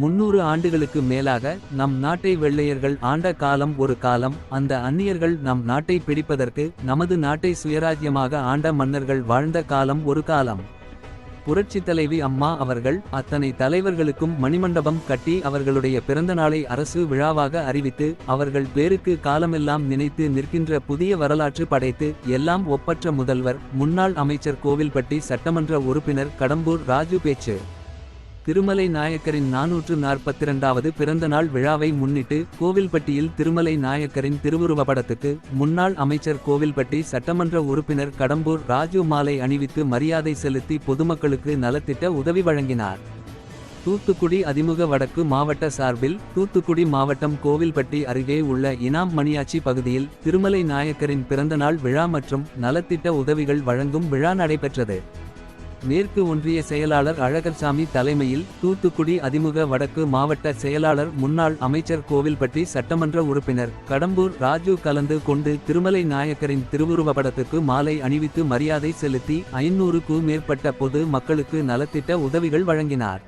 முன்னூறு ஆண்டுகளுக்கு மேலாக நம் நாட்டை வெள்ளையர்கள் ஆண்ட காலம் ஒரு காலம் அந்த அந்நியர்கள் நம் நாட்டை பிடிப்பதற்கு நமது நாட்டை சுயராஜ்யமாக ஆண்ட மன்னர்கள் வாழ்ந்த காலம் ஒரு காலம். புரட்சித் தலைவி அம்மா அவர்கள் அத்தனை தலைவர்களுக்கும் மணிமண்டபம் கட்டி அவர்களுடைய பிறந்த நாளை அரசு விழாவாக அறிவித்து அவர்கள் பேருக்கு காலமெல்லாம் நினைத்து நிற்கின்ற புதிய வரலாற்று படைத்து எல்லாம் ஒப்பற்ற முதல்வர் முன்னாள் அமைச்சர் கோவில்பட்டி சட்டமன்ற உறுப்பினர் கடம்பூர் ராஜு பேச்சு. திருமலை நாயக்கரின் நாநூற்று நாற்பத்திரண்டாவது பிறந்தநாள் விழாவை முன்னிட்டு கோவில்பட்டியில் திருமலை நாயக்கரின் திருவுருவ படத்துக்கு முன்னாள் அமைச்சர் கோவில்பட்டி சட்டமன்ற உறுப்பினர் கடம்பூர் ராஜு மாலை அணிவித்து மரியாதை செலுத்தி பொதுமக்களுக்கு நலத்திட்ட உதவி வழங்கினார். தூத்துக்குடி அதிமுக வடக்கு மாவட்ட சார்பில் தூத்துக்குடி மாவட்டம் கோவில்பட்டி அருகே உள்ள இனாம் மணியாச்சி பகுதியில் திருமலை நாயக்கரின் பிறந்தநாள் விழா மற்றும் நலத்திட்ட உதவிகள் வழங்கும் விழா நடைபெற்றது. மேற்கு ஒன்றிய செயலாளர் அழகர்சாமி தலைமையில் தூத்துக்குடி அதிமுக வடக்கு மாவட்ட செயலாளர் முன்னாள் அமைச்சர் கோவில்பட்டி சட்டமன்ற உறுப்பினர் கடம்பூர் ராஜு கலந்து கொண்டு திருமலை நாயக்கரின் திருவுருவப்படத்துக்கு மாலை அணிவித்து மரியாதை செலுத்தி ஐநூறுக்கு மேற்பட்ட பொது மக்களுக்கு நலத்திட்ட உதவிகள் வழங்கினார்.